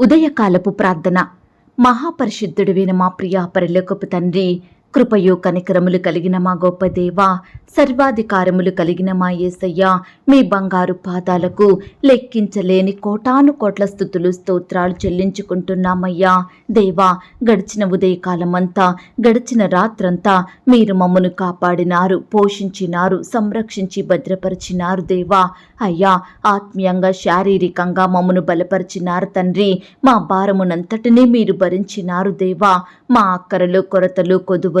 ఉదయకాలపు ప్రార్థన. మహాపరిశుద్ధుడివైన మా ప్రియ పరిలోకపు తండ్రి కృపయు కనికరములు కలిగిన మా గొప్ప దేవ సర్వాధికారములు కలిగిన మా యేసయ్య మీ బంగారు పాదాలకు లెక్కించలేని కోటాను కోట్ల స్థుతులు స్తోత్రాలు చెల్లించుకుంటున్నామయ్యా. దేవా గడిచిన ఉదయకాలమంతా గడిచిన రాత్రంతా మీరు మమ్మను కాపాడినారు పోషించినారు సంరక్షించి భద్రపరిచినారు దేవా. అయ్యా ఆత్మీయంగా శారీరకంగా మమ్మను బలపరిచినారు తండ్రి మా భారమునంతటినీ మీరు భరించినారు దేవా. మా అక్కరలు కొరతలు కొదువులు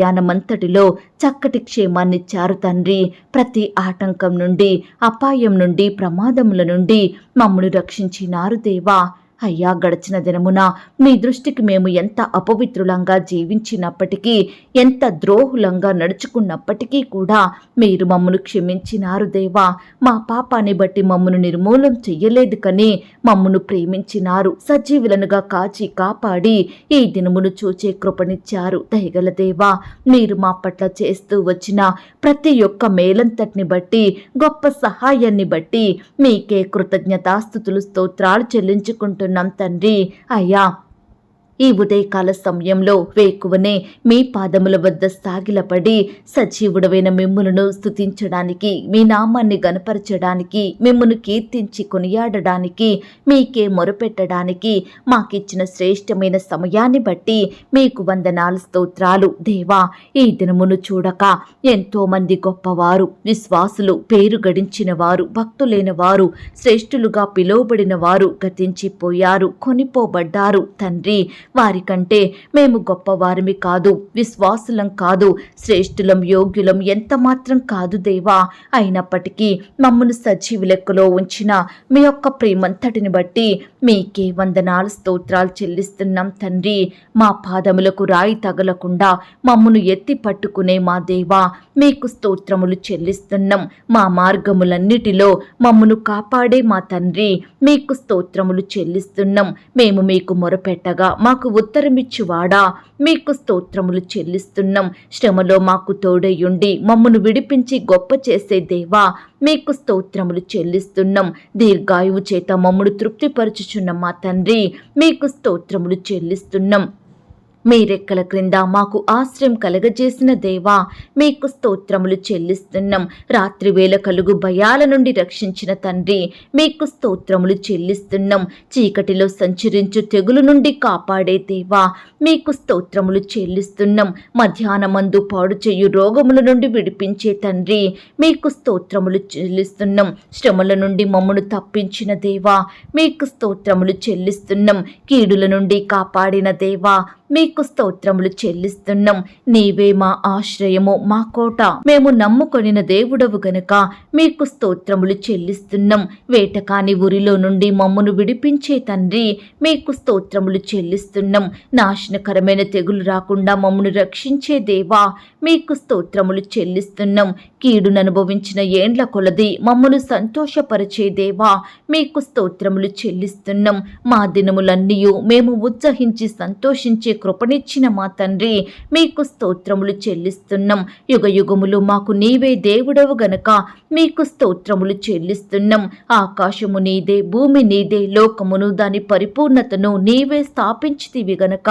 ప్రయాణమంతటిలో చక్కటి క్షేమాన్నిచ్చారు తండ్రి. ప్రతి ఆటంకం నుండి అపాయం నుండి ప్రమాదముల నుండి మమ్మను రక్షించినారు దేవా. అయ్యా గడిచిన దినమున మీ దృష్టికి మేము ఎంత అపవిత్రులంగా జీవించినప్పటికీ ఎంత ద్రోహులంగా నడుచుకున్నప్పటికీ కూడా మీరు మమ్మను క్షమించినారు దేవా. మా పాపాన్ని బట్టి మమ్మను నిర్మూలం చెయ్యలేదు కని మమ్మను ప్రేమించినారు. సజీవులనుగా కాచి కాపాడి ఈ దినమును చూచే కృపనిచ్చారు. దయగల దేవా మీరు మా పట్ల చేస్తూ వచ్చిన ప్రతి ఒక్క మేలంతటిని బట్టి గొప్ప సహాయాన్ని బట్టి మీకే కృతజ్ఞతాస్థుతులు స్తోత్రాలు చెల్లించుకుంటున్నాం తండ్రి. అయ్యా ఈ ఉదయకాల సమయంలో వేకువనే మీ పాదముల వద్ద సాగిలపడి సజీవుడమైన మిమ్ములను స్తుతించడానికి మీ నామాన్ని గనపరచడానికి మిమ్మను కీర్తించి కొనియాడడానికి మీకే మొరపెట్టడానికి మాకిచ్చిన శ్రేష్టమైన సమయాన్ని బట్టి మీకు వందనాలు స్తోత్రాలు. దేవా ఈ దినమును చూడక ఎంతో మంది గొప్పవారు విశ్వాసులు పేరు గడించిన వారు భక్తులైన వారు శ్రేష్ఠులుగా పిలువబడిన వారు గతించిపోయారు కొనిపోబడ్డారు. తండ్రి వారికంటే మేము గొప్పవారిమి కాదు విశ్వాసులం కాదు శ్రేష్ఠులం యోగ్యులం ఎంత మాత్రం కాదు దేవా. అయినప్పటికీ మమ్మను సజీవు లెక్కలో ఉంచిన మీ యొక్క ప్రేమంతటిని బట్టి మీకే వందనాలు స్తోత్రాలు చెల్లిస్తున్నాం తండ్రి. మా పాదములకు రాయి తగలకుండా మమ్మను ఎత్తి పట్టుకునే మా దేవా మీకు స్తోత్రములు చెల్లిస్తున్నాం. మా మార్గములన్నిటిలో మమ్మను కాపాడే మా తండ్రి మీకు స్తోత్రములు చెల్లిస్తున్నాం. మేము మీకు మొరపెట్టగా మాకు ఉత్తరమిచ్చువాడా? మీకు స్తోత్రములు చెల్లిస్తున్నాం. శ్రమలో మాకు తోడయుండి మమ్మను విడిపించి గొప్ప చేసే దేవా మీకు స్తోత్రములు చెల్లిస్తున్నాం. దీర్ఘాయువు చేత మమ్మను తృప్తిపరచుచున్న మా తండ్రి మీకు స్తోత్రములు చెల్లిస్తున్నాం. మీ రెక్కల క్రింద మాకు ఆశ్రయం కలగజేసిన దేవా మీకు స్తోత్రములు చెల్లిస్తున్నాం. రాత్రివేళ కలుగు భయాల నుండి రక్షించిన తండ్రి మీకు స్తోత్రములు చెల్లిస్తున్నాం. చీకటిలో సంచరించు తెగులు నుండి కాపాడే దేవా మీకు స్తోత్రములు చెల్లిస్తున్నాం. మధ్యాహ్నమందు పాడు చేయు రోగముల నుండి విడిపించే తండ్రి మీకు స్తోత్రములు చెల్లిస్తున్నాం. శ్రమల నుండి మమ్మను తప్పించిన దేవా మీకు స్తోత్రములు చెల్లిస్తున్నాం. కీడుల నుండి కాపాడిన దేవా మీకు స్తోత్రములు చెల్లిస్తున్నాం. నీవే మా ఆశ్రయము మా కోట. మేము నమ్ముకొనిన దేవుడవు గనుక మీకు స్తోత్రములు చెల్లిస్తున్నాం. వేటకాని ఉరిలో నుండి మమ్మను విడిపించే తండ్రి మీకు స్తోత్రములు చెల్లిస్తున్నాం. నాశనకరమైన తెగులు రాకుండా మమ్మను రక్షించే దేవా మీకు స్తోత్రములు చెల్లిస్తున్నాం. కీడును అనుభవించిన ఏండ్ల కొలది మమ్మను సంతోషపరిచే దేవా మీకు స్తోత్రములు చెల్లిస్తున్నాం. మా దినములన్నీయు మేము ఉత్సహించి సంతోషించే కృపనిచ్చిన మా తండ్రి మీకు స్తోత్రములు చెల్లిస్తున్నాం. యుగ యుగములు మాకు నీవే దేవుడవు గనక మీకు స్తోత్రములు చెల్లిస్తున్నాం. ఆకాశము నీదే భూమి నీదే లోకమును దాని పరిపూర్ణతను నీవే స్థాపించితివి గనక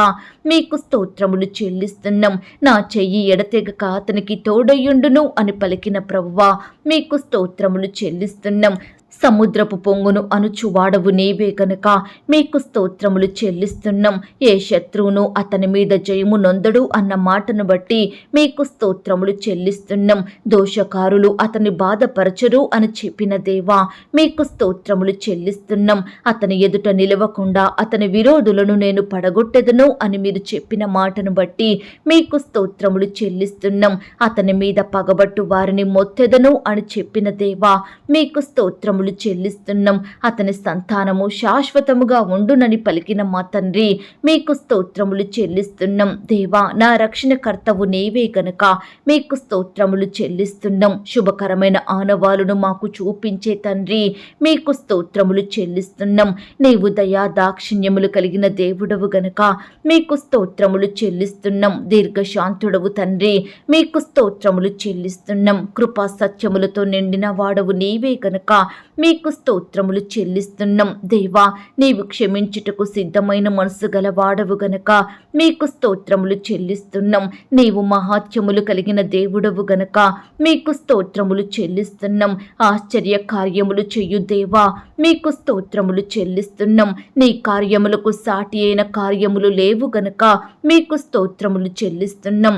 మీకు స్తోత్రములు చెల్లిస్తున్నాం. నా చెయ్యి ఎడతెగక అతనికి తోడయ్యుండును అని పలికిన ప్రవ్వా మీకు స్తోత్రములు చెల్లిస్తున్నాం. సముద్రపు పొంగును అనుచువాడవు నీవే కనుక మీకు స్తోత్రములు చెల్లిస్తున్నాం. ఏ శత్రువును అతని మీద జయము నొందడు అన్న మాటను బట్టి మీకు స్తోత్రములు చెల్లిస్తున్నాం. దోషకారులు అతని బాధపరచరు అని చెప్పిన దేవా మీకు స్తోత్రములు చెల్లిస్తున్నాం. అతని ఎదుట నిలవకుండా అతని విరోధులను నేను పడగొట్టెదను అని మీరు చెప్పిన మాటను బట్టి మీకు స్తోత్రములు చెల్లిస్తున్నాం. అతని మీద పగబట్టు వారిని మొత్తెదను అని చెప్పిన దేవా మీకు స్తోత్రములు స్తోత్రములు చెల్లిస్తున్నాం. అతని సంతానము శాశ్వతముగా ఉండునని పలికిన మా తండ్రి మీకు స్తోత్రములు చెల్లిస్తున్నాం. దేవా నా రక్షణకర్తవు నీవే గనుక మీకు స్తోత్రములు చెల్లిస్తున్నాం. శుభకరమైన ఆనవాలును మాకు చూపించే తండ్రి మీకు స్తోత్రములు చెల్లిస్తున్నాం. నీవు దయా దాక్షిణ్యములు కలిగిన దేవుడవు గనుక మీకు స్తోత్రములు చెల్లిస్తున్నాం. దీర్ఘశాంతుడవు తండ్రి మీకు స్తోత్రములు చెల్లిస్తున్నాం. కృపా సత్యములతో నిండిన వాడవు నీవే గనుక మీకు స్తోత్రములు చెల్లిస్తున్నాం. దేవా నీవు క్షమించుటకు సిద్ధమైన మనసు గలవాడవు గనక మీకు స్తోత్రములు చెల్లిస్తున్నాం. నీవు మహాత్యములు కలిగిన దేవుడవు గనక మీకు స్తోత్రములు చెల్లిస్తున్నాం. ఆశ్చర్య కార్యములు చెయ్యు దేవా మీకు స్తోత్రములు చెల్లిస్తున్నాం. నీ కార్యములకు సాటి అయిన కార్యములు లేవు గనక మీకు స్తోత్రములు చెల్లిస్తున్నాం.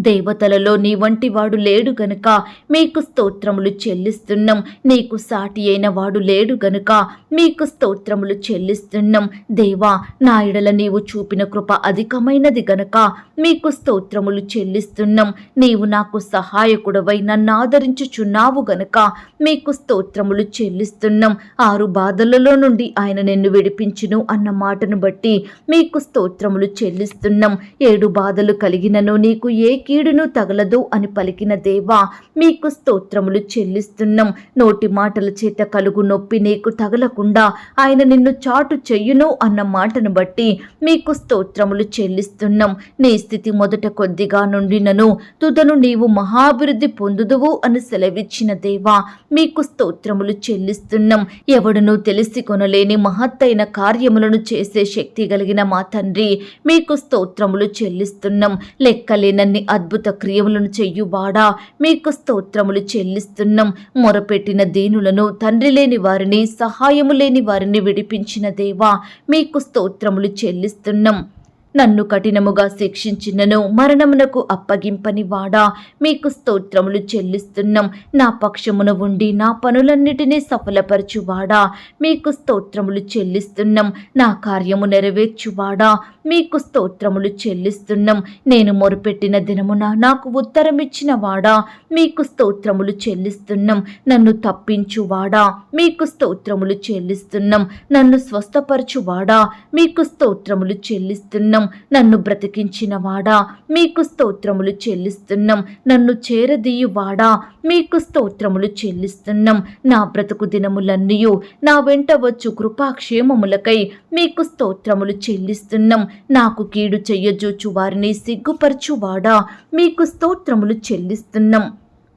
దేవతలలో నీ వంటి వాడు లేడు గనుక మీకు స్తోత్రములు చెల్లిస్తున్నాం. నీకు సాటి అయిన వాడు లేడు గనుక మీకు స్తోత్రములు చెల్లిస్తున్నాం. దేవా నా నీవు చూపిన కృప అధికమైనది గనుక మీకు స్తోత్రములు చెల్లిస్తున్నాం. నీవు నాకు సహాయకుడవై నన్ను ఆదరించుచున్నావు గనుక మీకు స్తోత్రములు చెల్లిస్తున్నాం. ఆరు బాధలలో నుండి ఆయన నిన్ను విడిపించును అన్న మాటను బట్టి మీకు స్తోత్రములు చెల్లిస్తున్నాం. ఏడు బాధలు కలిగినను నీకు ఏ కీడును తగలదు అని పలికిన దేవా మీకు స్తోత్రములు చెల్లిస్తున్నాం. నోటి మాటల చేత కలుగు నొప్పి నీకు తగలకుండా ఆయన నిన్ను చాటు చెయ్యును అన్న మాటను బట్టి మీకు స్తోత్రములు చెల్లిస్తున్నాం. నీ స్థితి మొదట కొద్దిగా నుండినను తుదను నీవు మహాభివృద్ధి పొందుదువు అని సెలవిచ్చిన దేవా మీకు స్తోత్రములు చెల్లిస్తున్నాం. ఎవడునూ తెలిసి కొనలేని మహత్తైన కార్యములను చేసే శక్తి కలిగిన మా తండ్రి మీకు స్తోత్రములు చెల్లిస్తున్నాం. లెక్కలేనన్ని అద్భుత క్రియములను చెయ్యువాడా మీకు స్తోత్రములు చెల్లిస్తున్నాం. మొరపెట్టిన దీనులను తండ్రి లేని వారిని సహాయము లేని వారిని విడిపించిన దేవా మీకు స్తోత్రములు చెల్లిస్తున్నాం. నన్ను కఠినముగా శిక్షించినను మరణమునకు అప్పగింపని వాడా మీకు స్తోత్రములు చెల్లిస్తున్నాం. నా పక్షమున ఉండి నా పనులన్నిటినీ సఫలపరచువాడా? మీకు స్తోత్రములు చెల్లిస్తున్నాం. నా కార్యము నెరవేర్చువాడా? మీకు స్తోత్రములు చెల్లిస్తున్నాం. నేను మొరుపెట్టిన దినమున నాకు ఉత్తరమిచ్చిన వాడా మీకు స్తోత్రములు చెల్లిస్తున్నాం. నన్ను తప్పించువాడా? మీకు స్తోత్రములు చెల్లిస్తున్నాం. నన్ను స్వస్థపరచువాడా? మీకు స్తోత్రములు చెల్లిస్తున్నాం. నన్ను బ్రతికించిన వాడా మీకు స్తోత్రములు చెల్లిస్తున్నాం. నన్ను చేరదీయువాడా? మీకు స్తోత్రములు చెల్లిస్తున్నాం. నా బ్రతుకు దినములన్నీయు నా వెంట వచ్చు కృపాక్షేమములకై మీకు స్తోత్రములు చెల్లిస్తున్నాం. నాకు కీడు చెయ్యజూచు వారిని సిగ్గుపరచువాడా? మీకు స్తోత్రములు చెల్లిస్తున్నాం.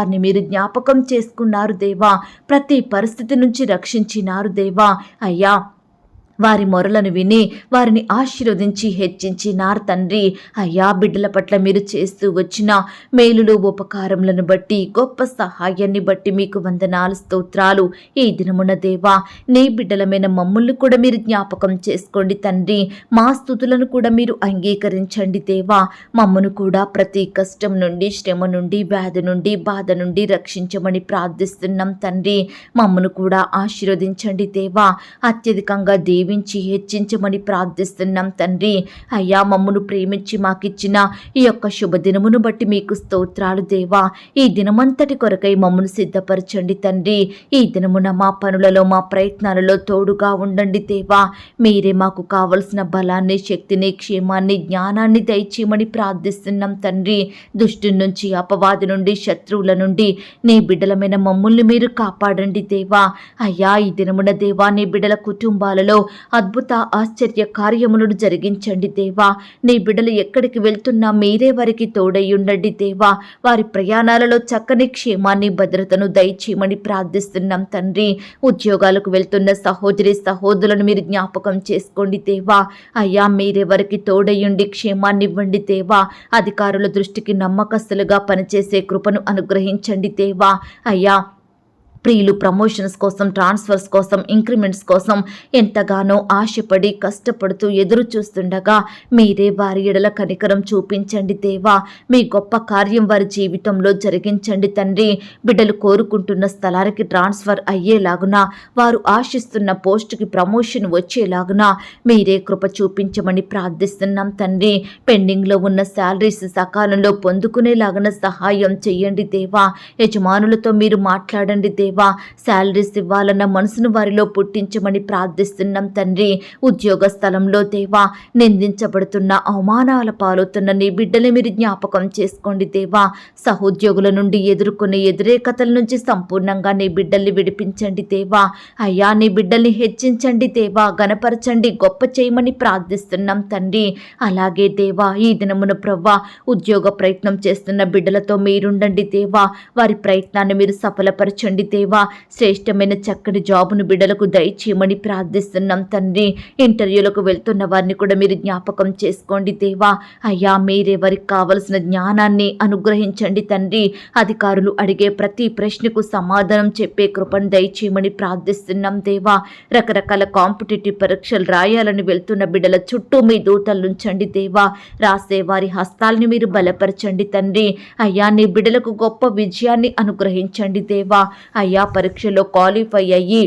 వారిని మీరు జ్ఞాపకం చేసుకున్నారు దేవా. ప్రతి పరిస్థితి నుంచి రక్షించినారు దేవా. అయ్యా వారి మొరలను విని వారిని ఆశీర్వదించి హెచ్చించినారు తండ్రి అయ్యా బిడ్డల పట్ల మీరు చేస్తూ వచ్చిన మేలులు ఉపకారములను బట్టి గొప్ప సహాయాన్ని బట్టి మీకు వందనాలు స్తోత్రాలు ఈ దినమున దేవా. నీ బిడ్డలమైన మమ్ముల్ని కూడా మీరు జ్ఞాపకం చేసుకోండి తండ్రి. మా స్థుతులను కూడా మీరు అంగీకరించండి దేవా. మమ్మను కూడా ప్రతి కష్టం నుండి శ్రమ నుండి వ్యాధి నుండి బాధ నుండి రక్షించమని ప్రార్థిస్తున్నాం తండ్రి. మమ్మను కూడా ఆశీర్వదించండి దేవా. అత్యధికంగా దేవి దీవించి హెచ్చించమని ప్రార్థిస్తున్నాం తండ్రి. అయ్యా మమ్మను ప్రేమించి మాకిచ్చిన ఈ యొక్క శుభదినమును బట్టి మీకు స్తోత్రాలు దేవా. ఈ దినమంతటి కొరకై మమ్మను సిద్ధపరచండి తండ్రి. ఈ దినమున మా పనులలో మా ప్రయత్నాలలో తోడుగా ఉండండి దేవా. మీరే మాకు కావలసిన బలాన్ని శక్తిని క్షేమాన్ని జ్ఞానాన్ని దయచేయమని ప్రార్థిస్తున్నాం తండ్రి. దుష్టి నుంచి అపవాది నుండి శత్రువుల నుండి నీ బిడ్డలమైన మమ్మల్ని మీరు కాపాడండి దేవా. అయ్యా ఈ దినమున దేవా నీ బిడ్డల కుటుంబాలలో అద్భుత ఆశ్చర్య కార్యములను జరిగించండి దేవా. నీ బిడ్డలు ఎక్కడికి వెళ్తున్నా మీరే వారికి తోడయ్యుండండి దేవా. వారి ప్రయాణాలలో చక్కని క్షేమాన్ని భద్రతను దయచేయమని ప్రార్థిస్తున్నాం తండ్రి. ఉద్యోగాలకు వెళ్తున్న సహోదరి సహోదరులను మీరు జ్ఞాపకం చేసుకోండి దేవా. అయ్యా మీరే వారికి తోడయ్యుండి క్షేమాన్ని ఇవ్వండి దేవా. అధికారుల దృష్టికి నమ్మకస్తులుగా పనిచేసే కృపను అనుగ్రహించండి దేవా. అయ్యా ప్రియులు ప్రమోషన్స్ కోసం ట్రాన్స్ఫర్స్ కోసం ఇంక్రిమెంట్స్ కోసం ఎంతగానో ఆశపడి కష్టపడుతూ ఎదురు చూస్తుండగా మీరే వారి ఎడల కనికరం చూపించండి దేవా. మీ గొప్ప కార్యం వారి జీవితంలో జరిగించండి తండ్రి. బిడ్డలు కోరుకుంటున్న స్థలానికి ట్రాన్స్ఫర్ అయ్యేలాగున వారు ఆశిస్తున్న పోస్టుకి ప్రమోషన్ వచ్చేలాగున మీరే కృప చూపించమని ప్రార్థిస్తున్నాం తండ్రి. పెండింగ్లో ఉన్న శాలరీస్ సకాలంలో పొందుకునేలాగున సహాయం చెయ్యండి దేవా. యజమానులతో మీరు మాట్లాడండి దేవా. శాలరీస్ ఇవ్వాలన్న మనసును వారిలో పుట్టించమని ప్రార్థిస్తున్నాం తండ్రి. ఉద్యోగ స్థలంలో దేవా నిందించబడుతున్న అవమానాల పాలవుతున్న నీ బిడ్డలు మీరు జ్ఞాపకం చేసుకోండి దేవా. సహోద్యోగుల నుండి ఎదుర్కొనే వ్యతిరేకతల నుంచి సంపూర్ణంగా నీ బిడ్డల్ని విడిపించండి దేవా. అయ్యా నీ బిడ్డల్ని హెచ్చించండి దేవా గనపరచండి గొప్ప చేయమని ప్రార్థిస్తున్నాం తండ్రి. అలాగే దేవా ఈ దినమున ప్రవ్వా ఉద్యోగ ప్రయత్నం చేస్తున్న బిడ్డలతో మీరుండండి దేవా. వారి ప్రయత్నాన్ని మీరు సఫలపరచండి దేవా. శ్రేష్టమైన చక్కటి జాబును బిడ్డలకు దయచేయమని ప్రార్థిస్తున్నాం తండ్రి. ఇంటర్వ్యూలకు వెళ్తున్న వారిని కూడా మీరు జ్ఞాపకం చేసుకోండి దేవా. అయ్యా మీరే వారికి కావలసిన జ్ఞానాన్ని అనుగ్రహించండి తండ్రి. అధికారులు అడిగే ప్రతి ప్రశ్నకు సమాధానం చెప్పే కృపను దయచేయమని ప్రార్థిస్తున్నాం దేవా. రకరకాల కాంపిటేటివ్ పరీక్షలు రాయాలని వెళ్తున్న బిడ్డల చుట్టూ మీ దూతలు ఉంచండి దేవా. రాసే వారి హస్తాల్ని మీరు బలపరచండి తండ్రి. అయ్యా నీ బిడ్డలకు గొప్ప విజయాన్ని అనుగ్రహించండి దేవా. అయ్యా పరీక్షలో క్వాలిఫై అయ్యి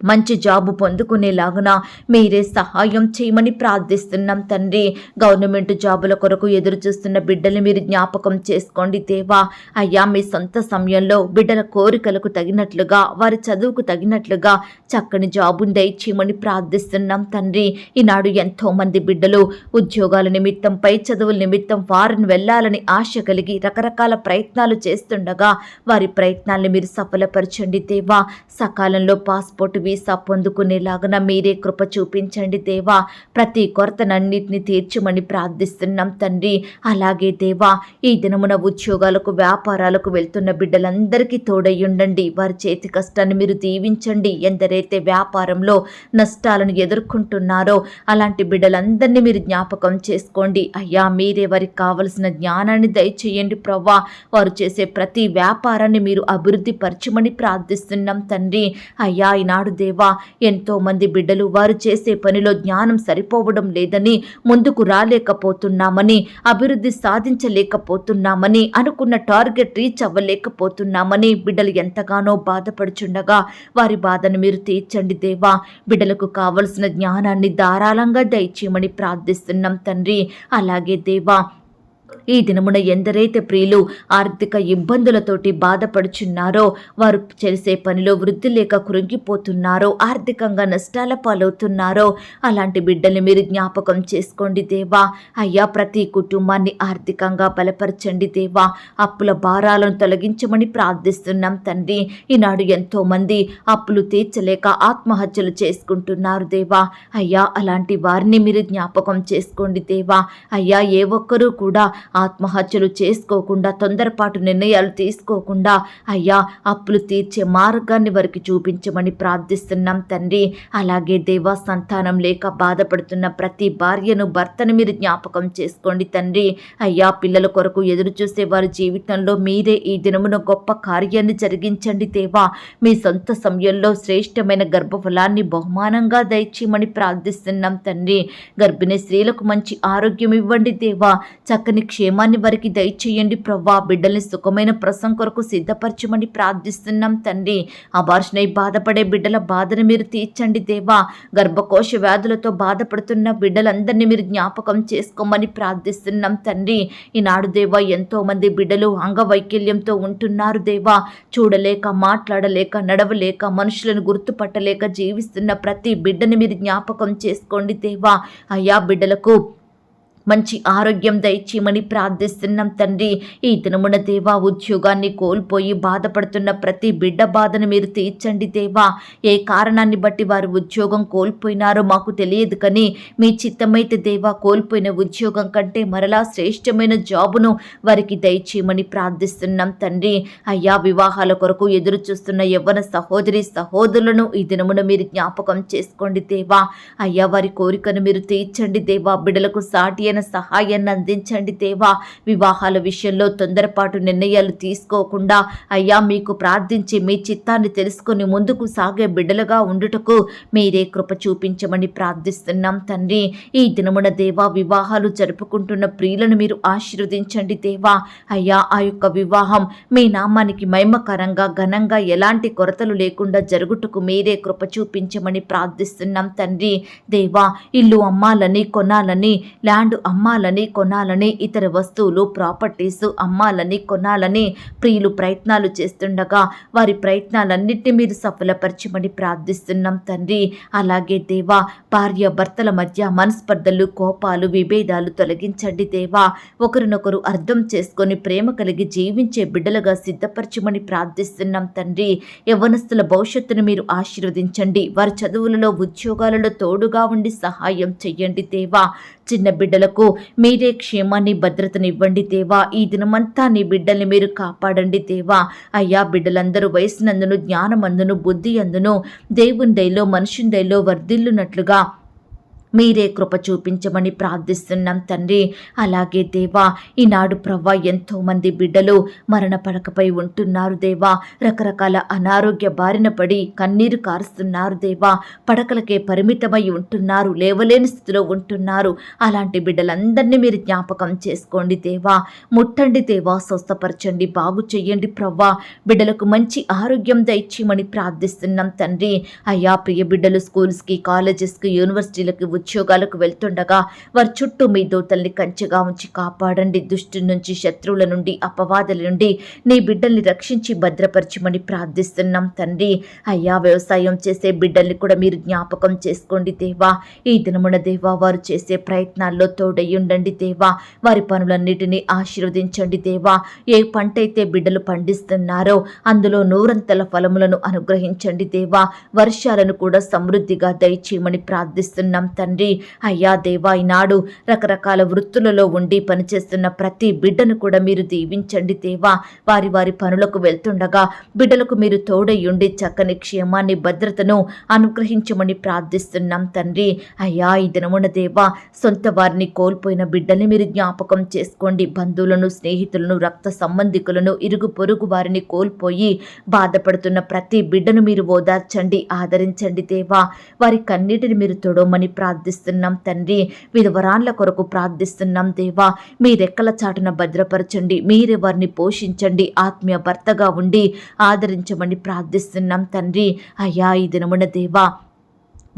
మంచి జాబు పొందుకునేలాగున మీరే సహాయం చేయమని ప్రార్థిస్తున్నాం తండ్రి. గవర్నమెంట్ జాబుల కొరకు ఎదురు చూస్తున్న బిడ్డలు మీరు జ్ఞాపకం చేసుకోండి దేవా. అయ్యా మీ సొంత సమయంలో బిడ్డల కోరికలకు తగినట్లుగా వారి చదువుకు తగినట్లుగా చక్కని జాబును దయచేయమని ప్రార్థిస్తున్నాం తండ్రి. ఈనాడు ఎంతో మంది బిడ్డలు ఉద్యోగాల నిమిత్తం పై చదువుల నిమిత్తం వారిని వెళ్ళాలని ఆశ కలిగి రకరకాల ప్రయత్నాలు చేస్తుండగా వారి ప్రయత్నాల్ని మీరు సఫలపరచండి దేవా. సకాలంలో పాస్పోర్ట్ వీసా పొందుకునేలాగా మీరే కృప చూపించండి దేవా. ప్రతి కొరతనన్నిటిని తీర్చమని ప్రార్థిస్తున్నాం తండ్రి. అలాగే దేవా ఈ దినమున ఉద్యోగాలకు వ్యాపారాలకు వెళ్తున్న బిడ్డలందరికీ తోడయ్యుండండి వారి చేతి కష్టాన్ని మీరు దీవించండి. ఎందరైతే వ్యాపారంలో నష్టాలను ఎదుర్కొంటున్నారో అలాంటి బిడ్డలందరినీ మీరు జ్ఞాపకం చేసుకోండి. అయ్యా మీరే వారికి కావలసిన జ్ఞానాన్ని దయచేయండి ప్రవ్వా. వారు చేసే ప్రతి వ్యాపారాన్ని మీరు అభివృద్ధి పరచమని ప్రార్థిస్తున్నాం తండ్రి. అయ్యా ఈనాడు దేవా ఎంతో మంది బిడ్డలు వారు చేసే పనిలో జ్ఞానం సరిపోవడం లేదని ముందుకు రాలేకపోతున్నామని అభివృద్ధి సాధించలేకపోతున్నామని అనుకున్న టార్గెట్ రీచ్ అవ్వలేకపోతున్నామని బిడ్డలు ఎంతగానో బాధపడుచుండగా వారి బాధను మీరు తీర్చండి దేవా. బిడ్డలకు కావలసిన జ్ఞానాన్ని ధారాళంగా దయచేయమని ప్రార్థిస్తున్నాం తండ్రి. అలాగే దేవా ఈ దినమున ఎందరైతే ప్రియులు ఆర్థిక ఇబ్బందులతోటి బాధపడుచున్నారో వారు చేసే పనిలో వృద్ధి లేక కృంగిపోతున్నారో ఆర్థికంగా నష్టాల పాలవుతున్నారో అలాంటి బిడ్డల్ని మీరు జ్ఞాపకం చేసుకోండి దేవా. అయ్యా ప్రతి కుటుంబాన్ని ఆర్థికంగా బలపరచండి దేవా. అప్పుల భారాలను తొలగించమని ప్రార్థిస్తున్నాం తండ్రి. ఈనాడు ఎంతో మంది అప్పులు తీర్చలేక ఆత్మహత్యలు చేసుకుంటున్నారు దేవా. అయ్యా అలాంటి వారిని మీరు జ్ఞాపకం చేసుకోండి దేవా. అయ్యా ఏ ఒక్కరూ కూడా ఆత్మహత్యలు చేసుకోకుండా తొందరపాటు నిర్ణయాలు తీసుకోకుండా అయ్యా అప్పులు తీర్చే మార్గాన్ని వారికి చూపించమని ప్రార్థిస్తున్నాం తండ్రి. అలాగే దేవా సంతానం లేక బాధపడుతున్న ప్రతి భార్యను భర్తను మీరు జ్ఞాపకం చేసుకోండి తండ్రి. అయ్యా పిల్లల కొరకు ఎదురు చూసే వారి జీవితంలో మీరే ఈ దినమున గొప్ప కార్యాన్ని జరిగించండి దేవా. మీ సొంత సమయంలో శ్రేష్టమైన గర్భఫలాన్ని బహుమానంగా దయచేయమని ప్రార్థిస్తున్నాం తండ్రి. గర్భిణీ స్త్రీలకు మంచి ఆరోగ్యం ఇవ్వండి దేవా. చక్కని క్షేమాన్ని వారికి దయచేయండి. ప్రవ్వా బిడ్డల్ని సుఖమైన ప్రసం కొరకు సిద్ధపరచమని ప్రార్థిస్తున్నాం తండ్రి. అబార్షణై బాధపడే బిడ్డల బాధను మీరు తీర్చండి దేవా. గర్భకోశ వ్యాధులతో బాధపడుతున్న బిడ్డలందరినీ మీరు జ్ఞాపకం చేసుకోమని ప్రార్థిస్తున్నాం తండ్రి. ఈనాడు దేవా ఎంతో మంది బిడ్డలు అంగవైకల్యంతో ఉంటున్నారు దేవా. చూడలేక మాట్లాడలేక నడవలేక మనుషులను గుర్తుపట్టలేక జీవిస్తున్న ప్రతి బిడ్డని మీరు జ్ఞాపకం చేసుకోండి దేవా. అయ్యా బిడ్డలకు మంచి ఆరోగ్యం దయచేయమని ప్రార్థిస్తున్నాం తండ్రి. ఈ దినమున దేవా ఉద్యోగాన్ని కోల్పోయి బాధపడుతున్న ప్రతి బిడ్డ బాధను మీరు తీర్చండి దేవా. ఏ కారణాన్ని బట్టి వారు ఉద్యోగం కోల్పోయినారో మాకు తెలియదు కానీ మీ చిత్తమైతే దేవా కోల్పోయిన ఉద్యోగం కంటే మరలా శ్రేష్టమైన జాబును వారికి దయచేయమని ప్రార్థిస్తున్నాం తండ్రి. అయ్యా వివాహాల కొరకు ఎదురు చూస్తున్న యవ్వన సహోదరి సహోదరులను ఈ దినమున మీరు జ్ఞాపకం చేసుకోండి దేవా. అయ్యా వారి కోరికను మీరు తీర్చండి దేవా. బిడ్డలకు సాటి అయిన సరైన సహాయాన్ని అందించండి దేవా. వివాహాల విషయంలో తొందరపాటు నిర్ణయాలు తీసుకోకుండా అయ్యా మీకు ప్రార్థించి మీ చిత్తాన్ని తెలుసుకొని ముందుకు సాగే బిడ్డలుగా ఉండుటకు మీరే కృప చూపించమని ప్రార్థిస్తున్నాం తండ్రి. ఈ దినమున దేవా వివాహాలు జరుపుకుంటున్న ప్రియులను మీరు ఆశీర్వదించండి దేవా. అయ్యా ఆ యొక్క వివాహం మీ నామానికి మహిమకరంగా ఘనంగా ఎలాంటి కొరతలు లేకుండా జరుగుటకు మీరే కృప చూపించమని ప్రార్థిస్తున్నాం తండ్రి. దేవా ఇల్లు అమ్మాలని కొనాలని ల్యాండ్ అమ్మాలని కొనాలని ఇతర వస్తువులు ప్రాపర్టీస్ అమ్మాలని కొనాలని ప్రియులు ప్రయత్నాలు చేస్తుండగా వారి ప్రయత్నాలన్నింటినీ మీరు సఫలపరచమని ప్రార్థిస్తున్నాం తండ్రి. అలాగే దేవా భార్య భర్తల మధ్య మనస్పర్ధలు కోపాలు విభేదాలు తొలగించండి దేవా. ఒకరినొకరు అర్థం చేసుకొని ప్రేమ కలిగి జీవించే బిడ్డలుగా సిద్ధపరచమని ప్రార్థిస్తున్నాం తండ్రి. యవనస్తుల భవిష్యత్తును మీరు ఆశీర్వదించండి. వారి చదువులలో ఉద్యోగాలలో తోడుగా ఉండి సహాయం చెయ్యండి దేవా. చిన్న బిడ్డలకు మీరే క్షేమాన్ని భద్రతనివ్వండి దేవా. ఈ దినమంతా నీ బిడ్డల్ని మీరు కాపాడండి దేవా. అయ్యా బిడ్డలందరూ వయసునందును జ్ఞానమందును బుద్ధి అందును దేవుని దయలో మనుషుని దయలో వర్ధిల్లునట్లుగా మీరే కృప చూపించమని ప్రార్థిస్తున్నాం తండ్రి. అలాగే దేవా ఈనాడు ప్రవ్వ ఎంతో మంది బిడ్డలు మరణ పడకపై ఉంటున్నారు దేవా. రకరకాల అనారోగ్య బారిన పడి కన్నీరు కారుస్తున్నారు దేవా. పడకలకే పరిమితమై ఉంటున్నారు లేవలేని స్థితిలో ఉంటున్నారు. అలాంటి బిడ్డలందరినీ మీరు జ్ఞాపకం చేసుకోండి దేవా. ముట్టండి దేవా స్వస్థపరచండి బాగు చెయ్యండి ప్రవ్వా. బిడ్డలకు మంచి ఆరోగ్యం దయచేయమని ప్రార్థిస్తున్నాం తండ్రి. అయ్యా ప్రియ బిడ్డలు స్కూల్స్కి కాలేజెస్కి యూనివర్సిటీలకు ఉద్యోగాలకు వెళ్తుండగా వారి చుట్టూ మీ దూతల్ని కంచెగా ఉంచి కాపాడండి. దుష్టి నుంచి శత్రువుల నుండి అపవాదుల నుండి నీ బిడ్డల్ని రక్షించి భద్రపరచమని ప్రార్థిస్తున్నాం తండ్రి. అయ్యా వ్యవసాయం చేసే బిడ్డల్ని కూడా మీరు జ్ఞాపకం చేసుకోండి దేవా. ఈ దినమున దేవా వారు చేసే ప్రయత్నాల్లో తోడయ్యుండండి దేవా. వారి పనులన్నిటినీ ఆశీర్వదించండి దేవా. ఏ పంట అయితే బిడ్డలు పండిస్తున్నారో అందులో నూరంతల ఫలములను అనుగ్రహించండి దేవా. వర్షాలను కూడా సమృద్ధిగా దయచేయమని ప్రార్థిస్తున్నాం తండ్రి. తండ్రి. అయ్యా దేవా ఈనాడు రకరకాల వృత్తులలో ఉండి పనిచేస్తున్న ప్రతి బిడ్డను కూడా మీరు దీవించండి దేవా. వారి వారి పనులకు వెళ్తుండగా బిడ్డలకు మీరు తోడయ్యుండి చక్కని క్షేమాన్ని భద్రతను అనుగ్రహించమని ప్రార్థిస్తున్నాం తండ్రి. అయ్యా ఈ దినమున దేవా సొంత వారిని కోల్పోయిన బిడ్డల్ని మీరు జ్ఞాపకం చేసుకోండి. బంధువులను స్నేహితులను రక్త సంబంధికులను ఇరుగు పొరుగు వారిని కోల్పోయి బాధపడుతున్న ప్రతి బిడ్డను మీరు ఓదార్చండి ఆదరించండి దేవా. వారి కన్నీటిని మీరు తొడవమని ప్రార్థిస్తున్నాం తండ్రి. విధవరాన్ల కొరకు ప్రార్థిస్తున్నాం దేవా. మీ రెక్కల చాటున భద్రపరచండి. మీరే వారిని పోషించండి. ఆత్మీయ భర్తగా ఉండి ఆదరించమని ప్రార్థిస్తున్నాం తండ్రి. అయ్యా ఈ దినమున దేవా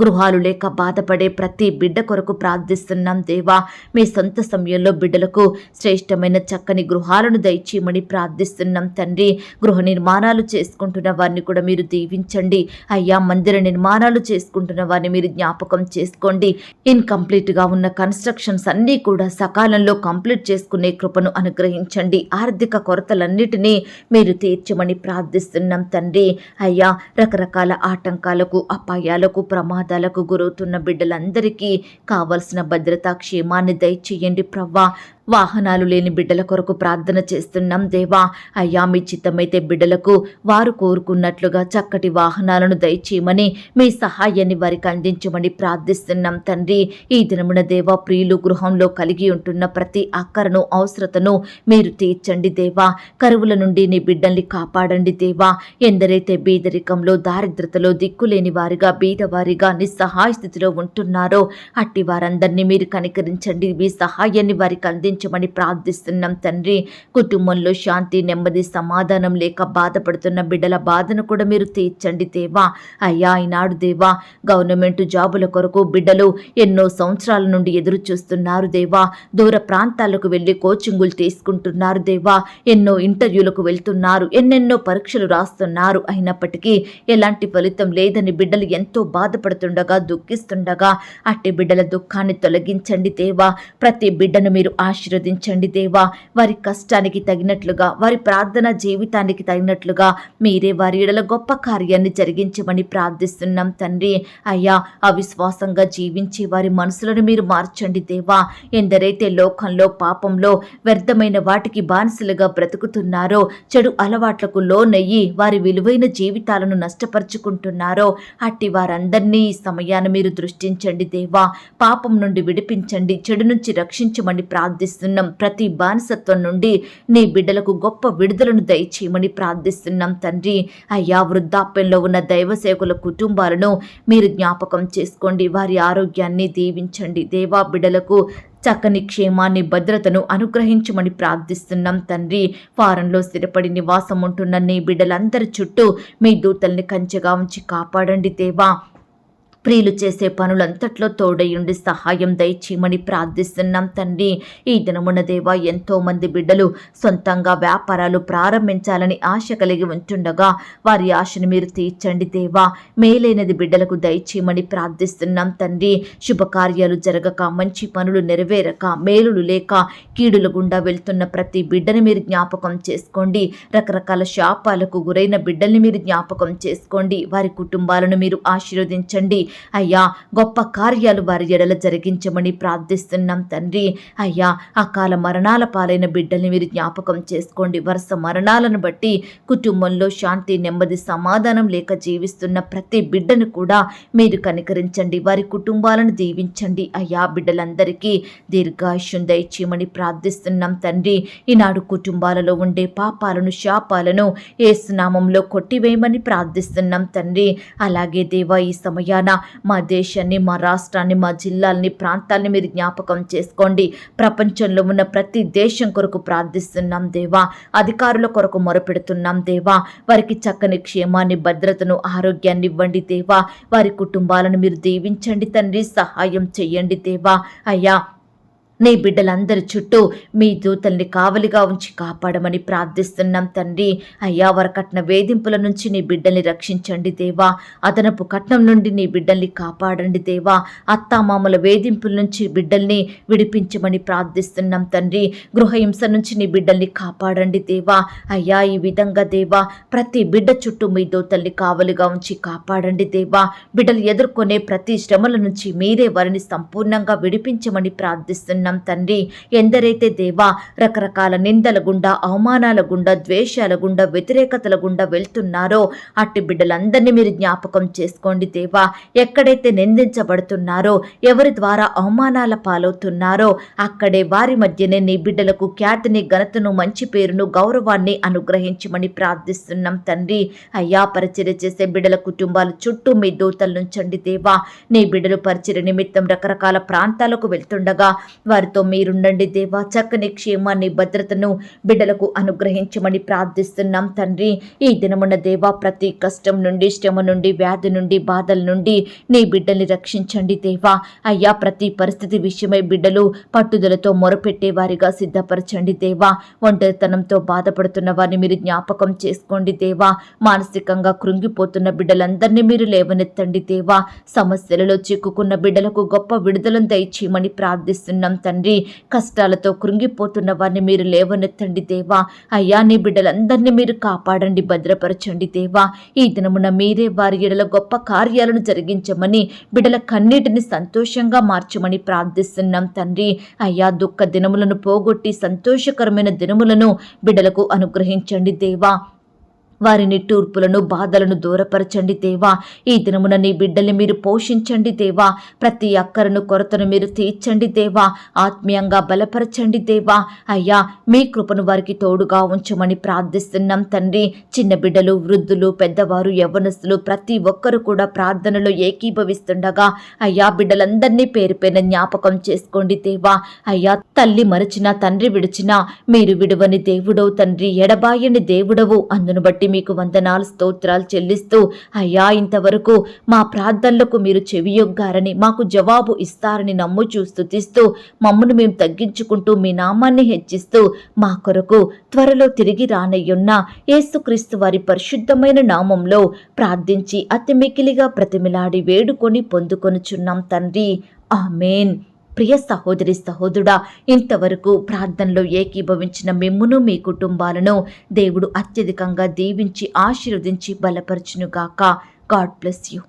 గృహాలు లేక బాధపడే ప్రతి బిడ్డ కొరకు ప్రార్థిస్తున్నాం దేవా. మీ సొంత సమయంలో బిడ్డలకు శ్రేష్టమైన చక్కని గృహాలను దయచేయమని ప్రార్థిస్తున్నాం తండ్రి. గృహ నిర్మాణాలు చేసుకుంటున్న వారిని కూడా మీరు దీవించండి. అయ్యా మందిర నిర్మాణాలు చేసుకుంటున్న వారిని మీరు జ్ఞాపకం చేసుకోండి. ఇన్కంప్లీట్గా ఉన్న కన్స్ట్రక్షన్స్ అన్నీ కూడా సకాలంలో కంప్లీట్ చేసుకునే కృపను అనుగ్రహించండి. ఆర్థిక కొరతలన్నిటినీ మీరు తీర్చమని ప్రార్థిస్తున్నాం తండ్రి. అయ్యా రకరకాల ఆటంకాలకు అపాయాలకు ప్రమాద ప్రమాదాలకు గురవుతున్న బిడ్డలందరికీ కావలసిన భద్రతా క్షేమాన్ని దయచేయండి ప్రవ్వా. వాహనాలు లేని బిడ్డల కొరకు ప్రార్థన చేస్తున్నాం దేవా. అయ్యా మీ చిత్తమైతే బిడ్డలకు వారు కోరుకున్నట్లుగా చక్కటి వాహనాలను దయచేయమని మీ సహాయాన్ని వారికి అందించమని ప్రార్థిస్తున్నాం తండ్రి. ఈ దినమున దేవా ప్రియులు గృహంలో కలిగి ఉంటున్న ప్రతి అక్కరను అవసరతను మీరు తీర్చండి దేవా. కరువుల నుండి నీ బిడ్డల్ని కాపాడండి దేవా. ఎందరైతే బీదరికంలో దారిద్రతలో దిక్కులేని వారిగా బీదవారిగా నిస్సహాయ స్థితిలో ఉంటున్నారో అట్టి వారందరినీ మీరు కనికరించండి. మీ సహాయాన్ని వారికి అనుగ్రహించమని ప్రార్థిస్తున్నాం తండ్రి. కుటుంబంలో శాంతి నెమ్మది సమాధానం లేక బాధపడుతున్న బిడ్డల బాధను కూడా మీరు తీర్చండి దేవా. అయ్యా ఈనాడు దేవా గవర్నమెంట్ జాబుల కొరకు బిడ్డలు ఎన్నో సంవత్సరాల నుండి ఎదురు చూస్తున్నారు దేవా. దూర ప్రాంతాలకు వెళ్ళి కోచింగులు తీసుకుంటున్నారు దేవా. ఎన్నో ఇంటర్వ్యూలకు వెళ్తున్నారు ఎన్నెన్నో పరీక్షలు రాస్తున్నారు. అయినప్పటికీ ఎలాంటి ఫలితం లేదని బిడ్డలు ఎంతో బాధపడుతుండగా దుఃఖిస్తుండగా అట్టి బిడ్డల దుఃఖాన్ని తొలగించండి దేవా. ప్రతి బిడ్డను మీరు ఆశ ఆశీర్వదించండి దేవా. వారి కష్టానికి తగినట్లుగా వారి ప్రార్థన జీవితానికి తగినట్లుగా మీరే వారి ఎడల గొప్ప కార్యాన్ని జరిగించమని ప్రార్థిస్తున్నాం తండ్రి. అయ్యా అవిశ్వాసంగా జీవించి వారి మనసులను మీరు మార్చండి దేవా. ఎందరైతే లోకంలో పాపంలో వ్యర్థమైన వాటికి బానిసలుగా బ్రతుకుతున్నారో చెడు అలవాట్లకు లోనయ్యి వారి విలువైన జీవితాలను నష్టపరుచుకుంటున్నారో అట్టి వారందరినీ ఈ సమయాన్ని మీరు దృష్టించండి దేవా. పాపం నుండి విడిపించండి చెడు నుంచి రక్షించమని ప్రార్థిస్తున్నాం. ప్రతి బానిసత్వం నుండి నీ బిడ్డలకు గొప్ప విడుదలను దయచేయమని ప్రార్థిస్తున్నాం తండ్రి. అయ్యా వృద్ధాప్యంలో ఉన్న దైవ సేవకుల కుటుంబాలను మీరు జ్ఞాపకం చేసుకోండి. వారి ఆరోగ్యాన్ని దీవించండి. దేవా బిడ్డలకు చక్కని క్షేమాన్ని భద్రతను అనుగ్రహించమని ప్రార్థిస్తున్నాం తండ్రి. ఫారంలో స్థిరపడి నివాసం ఉంటున్న నీ బిడ్డలందరి చుట్టూ మీ దూతల్ని కంచెగా ఉంచి కాపాడండి దేవా. ప్రియులు చేసే పనులంతట్లో తోడయుండి సహాయం దయచేయమని ప్రార్థిస్తున్నాం తండ్రి. ఈ దినమున దేవా ఎంతో మంది బిడ్డలు సొంతంగా వ్యాపారాలు ప్రారంభించాలని ఆశ కలిగి ఉంటుండగా వారి ఆశను మీరు తీర్చండి దేవా. మేలైనది బిడ్డలకు దయచేయమని ప్రార్థిస్తున్నాం తండ్రి. శుభకార్యాలు జరగక మంచి పనులు నెరవేరక మేలులు లేక కీడుల గుండా వెళ్తున్న ప్రతి బిడ్డని మీరు జ్ఞాపకం చేసుకోండి. రకరకాల శాపాలకు గురైన బిడ్డల్ని మీరు జ్ఞాపకం చేసుకోండి. వారి కుటుంబాలను మీరు ఆశీర్వదించండి. అయ్యా గొప్ప కార్యాలు వారి ఎడల జరిగించమని ప్రార్థిస్తున్నాం తండ్రి. అయ్యా అకాల మరణాల పాలైన బిడ్డల్ని మీరు జ్ఞాపకం చేసుకోండి. వరుస మరణాలను బట్టి కుటుంబంలో శాంతి నెమ్మది సమాధానం లేక జీవిస్తున్న ప్రతి బిడ్డను కూడా మీరు కనికరించండి. వారి కుటుంబాలను దీవించండి. అయ్యా బిడ్డలందరికీ దీర్ఘాయుష్యం దయచేయమని ప్రార్థిస్తున్నాం తండ్రి. ఈనాడు కుటుంబాలలో ఉండే పాపాలను శాపాలను ఏసునామంలో కొట్టివేయమని ప్రార్థిస్తున్నాం తండ్రి. అలాగే దేవా ఈ సమయాన మా దేశాన్ని మా రాష్ట్రాన్ని మా జిల్లాల్ని ప్రాంతాల్ని మీరు జ్ఞాపకం చేసుకోండి. ప్రపంచంలో ఉన్న ప్రతి దేశం కొరకు ప్రార్థిస్తున్నాం దేవా. అధికారుల కొరకు మొరపెడుతున్నాం దేవా. వారికి చక్కని క్షేమాన్ని భద్రతను ఆరోగ్యాన్ని ఇవ్వండి దేవా. వారి కుటుంబాలను మీరు దీవించండి తండ్రి. సహాయం చెయ్యండి దేవా. అయ్యా నీ బిడ్డలందరి చుట్టూ మీ దూతల్ని కావలిగా ఉంచి కాపాడమని ప్రార్థిస్తున్నాం తండ్రి. అయ్యా వరకట్న వేధింపుల నుంచి నీ బిడ్డల్ని రక్షించండి దేవా. అదనపు కట్నం నుండి నీ బిడ్డల్ని కాపాడండి దేవా. అత్తామామల వేధింపుల నుంచి బిడ్డల్ని విడిపించమని ప్రార్థిస్తున్నాం తండ్రి. గృహహింస నుంచి నీ బిడ్డల్ని కాపాడండి దేవా. అయ్యా ఈ విధంగా దేవా ప్రతి బిడ్డ చుట్టూ మీ దూతల్ని కావలిగా ఉంచి కాపాడండి దేవా. బిడ్డలు ఎదుర్కొనే ప్రతి శ్రమల నుంచి మీరే వారిని సంపూర్ణంగా విడిపించమని ప్రార్థిస్తున్నాం ఉన్నాం తండ్రి. ఎందరైతే దేవా రకరకాల నిందల గుండా అవమానాల గుండా ద్వేషాల గుండా వ్యతిరేకతల గుండా వెళ్తున్నారో అట్టి బిడ్డలందరినీ మీరు జ్ఞాపకం చేసుకోండి దేవా. ఎక్కడైతే నిందించబడుతున్నారో ఎవరి ద్వారా అవమానాల పాలవుతున్నారో అక్కడే వారి మధ్యనే నీ బిడ్డలకు ఖ్యాతిని ఘనతను మంచి పేరును గౌరవాన్ని అనుగ్రహించమని ప్రార్థిస్తున్నాం తండ్రి. అయ్యా పరిచర్య చేసే బిడ్డల కుటుంబాల చుట్టూ మీ దూతలు నుంచండి దేవా. నీ బిడ్డలు పరిచర్య నిమిత్తం రకరకాల ప్రాంతాలకు వెళ్తుండగా వారితో మీరుండండి దేవా. చక్కని క్షేమాన్ని భద్రతను బిడ్డలకు అనుగ్రహించమని ప్రార్థిస్తున్నాం తండ్రి. ఈ దినమున దేవా ప్రతి కష్టం నుండి శ్రమ నుండి వ్యాధి నుండి బాధల నుండి నీ బిడ్డల్ని రక్షించండి దేవా. అయ్యా ప్రతి పరిస్థితి విషయమై బిడ్డలు పట్టుదలతో మొరపెట్టే వారిగా సిద్ధపరచండి దేవా. ఒంటరితనంతో బాధపడుతున్న వారిని మీరు జ్ఞాపకం చేసుకోండి దేవా. మానసికంగా కృంగిపోతున్న బిడ్డలందరినీ మీరు లేవనెత్తండి దేవా. సమస్యలలో చిక్కుకున్న బిడ్డలకు గొప్ప విడుదలను దయచేయమని ప్రార్థిస్తున్నాం తండ్రి. కష్టాలతో కృంగిపోతున్న వారిని మీరు లేవనెత్తండి దేవా. అయ్యా నీ బిడ్డలందరినీ మీరు కాపాడండి భద్రపరచండి దేవా. ఈ దినమున మీరే వారి ఎడల గొప్ప కార్యాలను జరిగించమని బిడ్డల కన్నీటిని సంతోషంగా మార్చమని ప్రార్థిస్తున్నాం తండ్రి. అయ్యా దుఃఖ దినములను పోగొట్టి సంతోషకరమైన దినములను బిడ్డలకు అనుగ్రహించండి దేవా. వారి నిట్టూర్పులను బాధలను దూరపరచండి దేవా. ఈ దినమున నీ బిడ్డల్ని మీరు పోషించండి దేవా. ప్రతి అక్కరను కొరతను మీరు తీర్చండి దేవా. ఆత్మీయంగా బలపరచండి దేవా. అయ్యా మీ కృపను వారికి తోడుగా ఉంచమని ప్రార్థిస్తున్నాం తండ్రి. చిన్న బిడ్డలు వృద్ధులు పెద్దవారు యవ్వనస్తులు ప్రతి ఒక్కరు కూడా ప్రార్థనలో ఏకీభవిస్తుండగా అయ్యా బిడ్డలందరినీ పేరు పైన జ్ఞాపకం చేసుకోండి దేవా. అయ్యా తల్లి మరచిన తండ్రి విడిచినా మీరు విడవని దేవుడవు తండ్రి ఎడబాయని దేవుడవు. అందును బట్టి బట్టి మీకు వందనాలు స్తోత్రాలు చెల్లిస్తూ అయ్యా ఇంతవరకు మా ప్రార్థనలకు మీరు చెవియొగ్గారని మాకు జవాబు ఇస్తారని నమ్ముచూ స్థుతిస్తూ మమ్మను మేము తగ్గించుకుంటూ మీ నామాన్ని హెచ్చిస్తూ మా కొరకు త్వరలో తిరిగి రానయ్యున్న యేసుక్రీస్తు వారి పరిశుద్ధమైన నామంలో ప్రార్థించి అతి మికిలిగా ప్రతిమిలాడి వేడుకొని పొందుకొనుచున్నాం తండ్రి. ఆమెన్. ప్రియ సహోదరి సహోదరుడా ఇంతవరకు ప్రార్థనలో ఏకీభవించిన మిమ్మును మీ కుటుంబాలను దేవుడు అత్యధికంగా దీవించి ఆశీర్వదించి బలపరచునుగాక. God bless you.